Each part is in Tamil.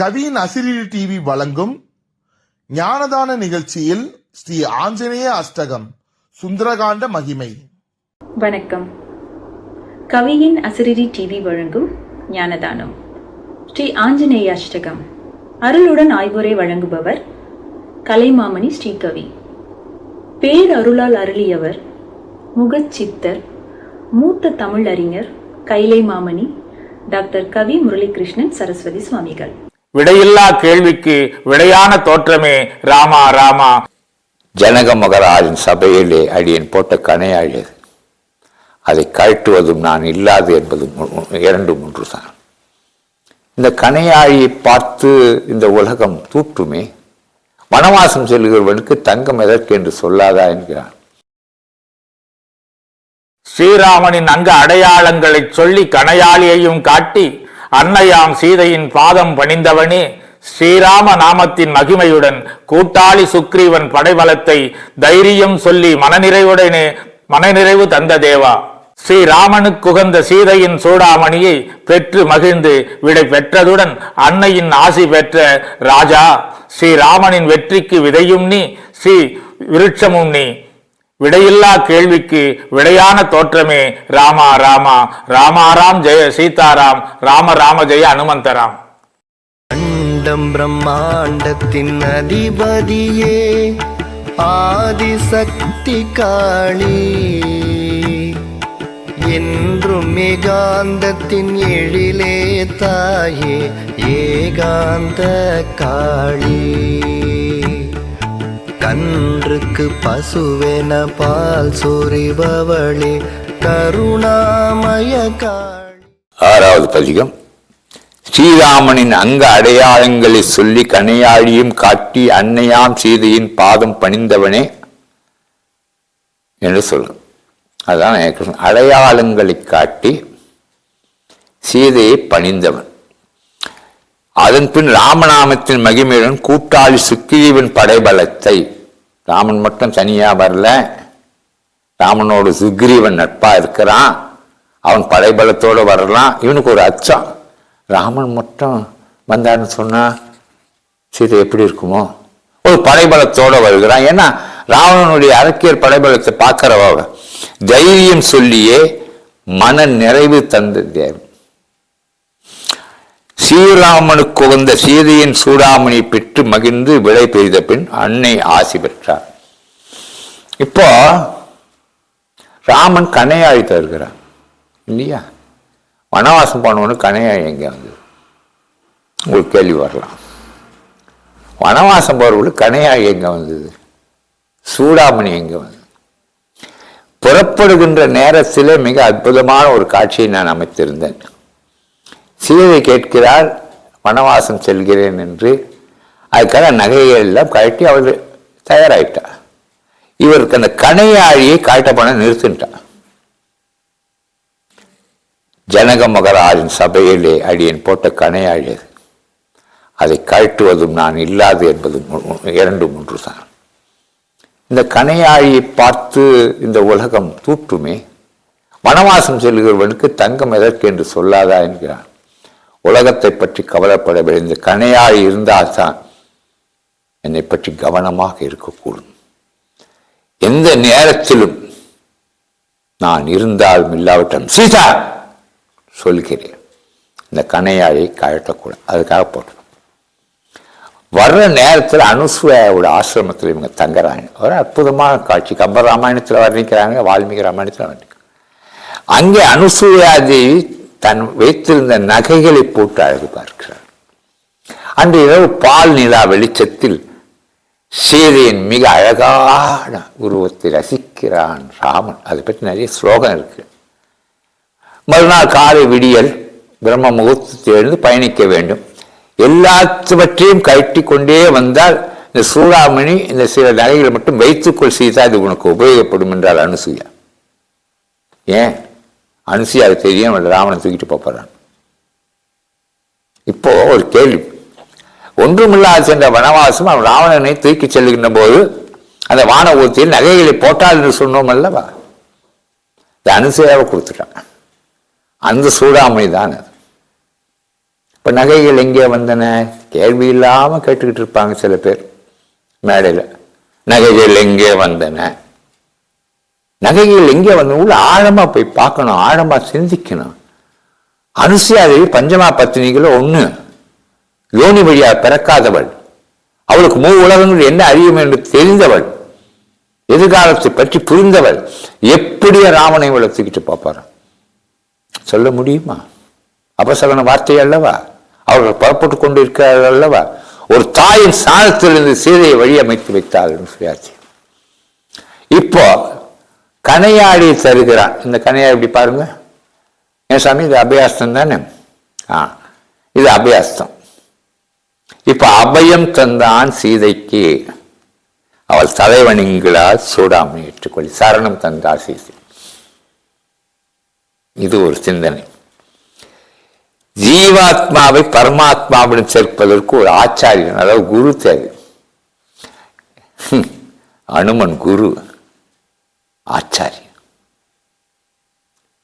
கவியின் அசிரிரி டிவி வழங்கும் ஞானதான நிகழ்ச்சியில் ஸ்ரீ ஆஞ்சநேய அஷ்டகம் சுந்தரகாண்ட மகிமை. வணக்கம். கவியின் அசிரிரி டிவி வழங்கும் ஞானதானம் ஸ்ரீ ஆஞ்சநேய அஷ்டகம். அருளுடன் ஆய்வுரை வழங்குபவர் கலைமாமணி ஸ்ரீகவி. பேரருளால் அருளியவர் முகச்சித்தர் மூத்த தமிழ் அறிஞர் கைலை மாமணி டாக்டர் கவி முரளிகிருஷ்ணன் சரஸ்வதி சுவாமிகள். விடையில்லா கேள்விக்கு விடையான தோற்றமே ராமா ராமா. ஜனக மகராஜின் சபையிலே அடியேன் போட்ட கனையாழியது அதை கழட்டுவதும் நான் இல்லாது என்பதும் இரண்டு மூன்று தான். இந்த கனையாழியை பார்த்து இந்த உலகம் தூற்றுமே வனவாசம் செல்கிறவனுக்கு தங்கம் எதற்கு என்று சொல்லாதா என்கிறான். ஸ்ரீராமனின் அங்க அடையாளங்களை சொல்லி கணையாளியையும் காட்டி அன்னையாம் சீதையின் பாதம் பணிந்தவனே ஸ்ரீராம நாமத்தின் மகிமையுடன் கூட்டாளி சுக்ரீவன் படைபலத்தை தைரியம் சொல்லி மனநிறைவுடனே மனநிறைவு தந்த தேவா. ஸ்ரீராமனுக்குகந்த சீதையின் சூடாமணியை பெற்று மகிழ்ந்து விடை பெற்றதுடன் அன்னையின் ஆசி பெற்ற ராஜா ஸ்ரீராமனின் வெற்றிக்கு விதையும் நீ ஸ்ரீ விருட்சமும் நீ. விடையில்லா கேள்விக்கு விடையான தோற்றமே ராமா ராமா. ராமாராம் ஜெய சீதாராம். ராம ராம ஜெய அனுமந்தராம். அண்டம் பிரம்மாண்டத்தின் அதிபதியே ஆதிசக்தி காளி என்றும் ஏகாந்தத்தின் எழிலே தாயே ஏகாந்த காளி கன்றுக்கு பசுவென பால் சொரிபவளே கருணாமய ஆறாவது பதிகம். ஸ்ரீராமனின் அங்க அடையாளங்களை சொல்லி கனையாழியும் காட்டி அன்னையாம் சீதையின் பாதம் பணிந்தவனே என்று சொல்லும். அதுதான் அடையாளங்களை காட்டி சீதையை பணிந்தவன். அதன் பின் ராமநாமத்தின் மகிமையுடன் கூட்டாளி சுக்கிரீவன் படைபலத்தை. ராமன் மட்டும் தனியாக வரல. ராமனோட சுக்ரீவன் நட்பா இருக்கிறான். அவன் படைபலத்தோடு வரலாம். இவனுக்கு ஒரு அச்சம். ராமன் மட்டும் வந்தார்னு சொன்னால் சீதை எப்படி இருக்குமோ? ஒரு படைபலத்தோட வருகிறான். ஏன்னா ராவணனுடைய அரக்கியர் படைபலத்தை பார்க்குறவ தைரியம் சொல்லியே மன நிறைவு தந்த தேவன் ஸ்ரீராமனுக்கு உகந்த சீதையின் சூடாமணி பெற்று மகிழ்ந்து விடை பெய்த பின் அன்னை ஆசி பெற்றார். இப்போ ராமன் கணையாழி தருகிறான் இல்லையா? வனவாசம் போனவனு கனையாழி எங்கே வந்து? உங்களுக்கு கேள்வி வரலாம். வனவாசம் போறவங்களுக்கு கனையாழி எங்கே வந்தது? சூடாமணி எங்கே வந்தது? புறப்படுகின்ற நேரத்திலே மிக அற்புதமான ஒரு காட்சியை நான் அமைத்திருந்தேன். சீதை கேட்கிறார் வனவாசம் செல்கிறேன் என்று. அதுக்காக நகைகள் எல்லாம் கழட்டி அவள் தயாராயிட்டார். இவருக்கு அந்த கணையாழியை காட்ட பண்ண ஜனக மகராஜன் சபையிலே அடியன் போட்ட கணையாழி அது. அதை கழட்டுவதும் நான் இல்லாது என்பது இரண்டு மூன்று தான் இந்த கணையாழியை பார்த்து இந்த உலகம் தூற்றுமே. வனவாசம் செல்கிறவனுக்கு தங்கம் எதற்கு? என்று சொல்லாதா என்கிறான். உலகத்தை பற்றி கவலைப்படவில்லை இந்த கணையாழி இருந்தால்தான் என்னை பற்றி கவனமாக இருக்கக்கூடும். எந்த நேரத்திலும் நான் இருந்தாலும் இல்லாவிட்டாலும் சீதா! சொல்கிறேன். இந்த கணையாழியை கழட்டக்கூடாது. அதுக்காக போட்டோம். வர்ற நேரத்தில் அனுசுயாவோட ஆசிரமத்தில் இவங்க தங்குறாங்க. ஒரு அற்புதமான காட்சி. கம்பராமாயணத்தில் வர்ணிக்கிறாங்க வால்மீகி ராமாயணத்தில் வர்ணிக்கிறாங்க. அங்கே அனுசூயா தேவி தன் வைத்திருந்த நகைகளை போட்டு அழகு பார்க்கிறார். அன்று இரவு பால் நிலா வெளிச்சத்தில் சீதையின் மிக அழகான உருவத்தை ரசிக்கிறான் ராமன். அதை பற்றி நிறைய ஸ்லோகம் இருக்கு. மறுநாள் காலை விடியல் பிரம்ம முகூர்த்தத்தில் எழுந்து பயணிக்க வேண்டும். எல்லாத்துவற்றையும் கழட்டி கொண்டே வந்தால் இந்த சூடாமணி இந்த சில நகைகளை மட்டும் வைத்துக்கொள் சீதா இது உனக்கு உபயோகப்படும் என்றால் அனுசூயா. ஏன்? அனுசூயா அது தெரியும் அவன் தூக்கிட்டு போறான். இப்போ ஒரு கேள்வி. ஒன்றுமில்லாது சென்ற வனவாசம் அவன் ராவணனை தூக்கி செல்லுகின்ற போது அந்த வான ஊர்த்தியில் நகைகளை போட்டால் என்று சொன்னோம் அல்லவா? இந்த கொடுத்துட்டான். அந்த சூடாமணி தான் அது. இப்போ நகைகள் எங்கே வந்தன? கேள்வி இல்லாமல் கேட்டுக்கிட்டு இருப்பாங்க சில பேர் மேடையில். நகைகள் எங்கே வந்தன? நகைகள் எங்கே வந்தன உள்ள ஆழமாக போய் பார்க்கணும் ஆழமாக சிந்திக்கணும். அனுசியாதேவி பஞ்சமா பத்தினிகளோ ஒன்று யோனி வழியா பிறக்காதவள். அவளுக்கு மூ உலகங்கள் என்ன அறியும் என்று தெரிந்தவள். எதிர்காலத்தை பற்றி புரிந்தவள். எப்படி ராமனை வளர்த்துக்கிட்டு பார்ப்பாரு? சொல்ல முடியுமா? அபசகன வார்த்தை அல்லவா? அவர்கள் புறப்பட்டு கொண்டு இருக்கிறார்கள் அல்லவா? ஒரு தாயின் சாணத்திலிருந்து சீதையை வழியமைத்து வைத்தார்கள் சுயாட்சி இப்போ கனையாடி தருகிறான் இந்த கனையாடி இப்படி பாருங்க. ஏன் சாமி இது அபயாஸ்தம் தானே? ஆ இது அபயாஸ்தம். இப்போ அபயம் தந்தான் சீதைக்கு. அவள் தலைவணிங்களால் சூடாமை ஏற்றுக்கொள்ளி சரணம் தந்தார் சீதை. இது ஒரு சிந்தனை. ஜீவாத்மாவை பரமாத்மாவிடம் சேர்ப்பதற்கு ஒரு ஆச்சாரியன் அதாவது குரு தேவை. அனுமன் குரு. ஆச்சாரியன்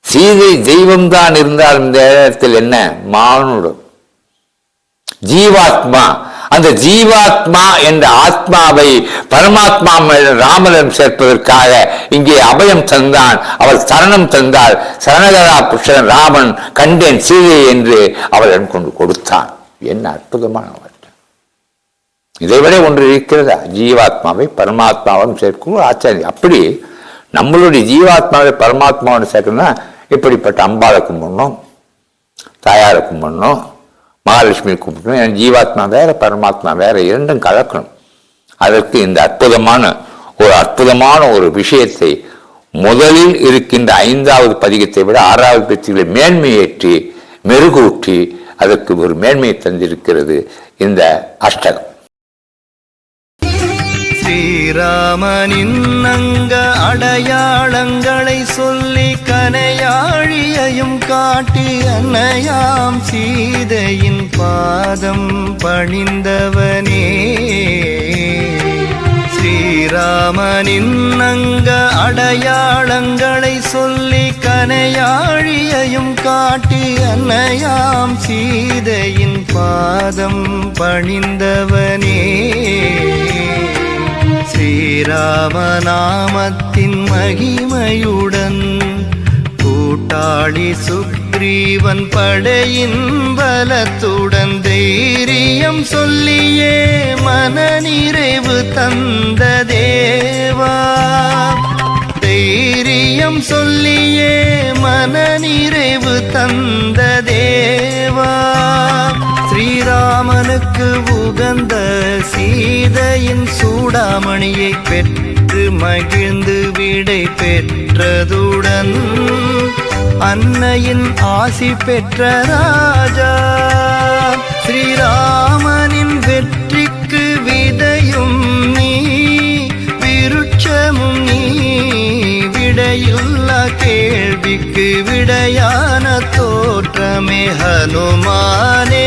சீதை தெய்வம்தான் இருந்தால் இந்த இடத்தில் என்ன? மானுடம். ஜீவாத்மா. அந்த ஜீவாத்மா என்ற ஆத்மாவை பரமாத்மா ராமனிடம் சேர்ப்பதற்காக இங்கே அபயம் தந்தான் அவள் சரணம் தந்தாள் சரணகரா புருஷன் ராமன் கண்டேன் சீதை என்று அவளிடம் கொண்டு கொடுத்தான். என்ன அற்புதமான இதைவிட இதை ஒன்று இருக்கிறதா? ஜீவாத்மாவை பரமாத்மாவும் சேர்க்கும் ஆச்சாரியம். அப்படி நம்மளுடைய ஜீவாத்மாவை பரமாத்மாவோட சேர்க்கணும்னா இப்படிப்பட்ட அம்பாவை கும்பிடணும் தாயாரை கும்பிடணும் மகாலட்சுமி கும்பிடணும். என் ஜீவாத்மா வேற பரமாத்மா வேற இரண்டும் கலக்கணும். அதற்கு இந்த அற்புதமான ஒரு அற்புதமான ஒரு விஷயத்தை முதலில் இருக்கின்ற ஐந்தாவது பதிகத்தை விட ஆறாவது பதிகளை மேன்மையேற்றி மெருகூட்டி அதற்கு ஒரு மேன்மையை தந்திருக்கிறது இந்த அஷ்டகம். ஸ்ரீராமனின் அங்க அடையாளங்களை சொல்லி கனையாழியையும் காட்டி அன்னையாம் சீதையின் பாதம் பணிந்தவனே. ஸ்ரீராமனின் அங்க அடையாளங்களை சொல்லி கனையாழியையும் காட்டி அன்னையாம் சீதையின் பாதம் பணிந்தவனே. ஸ்ரீராமநாமத்தின் மகிமையுடன் கூட்டாளி சுக்ரீவன் படையின் பலத்துடன் தைரியம் சொல்லியே மனநிறைவு தந்த தேவா. தைரியம் சொல்லியே மனநிறைவு தந்த தேவா. ராமனுக்கு உகந்த சீதையின் சூடாமணியை பெற்று மகிழ்ந்து விடை பெற்றதுடன் அன்னையின் ஆசி பெற்ற ராஜா ஸ்ரீராமனின் வெற்றிக்கு விதையும் நீ விருட்சமும் நீ விடையுள்ள கேள்விக்கு விடையான தோற்றமே ஹனுமானே.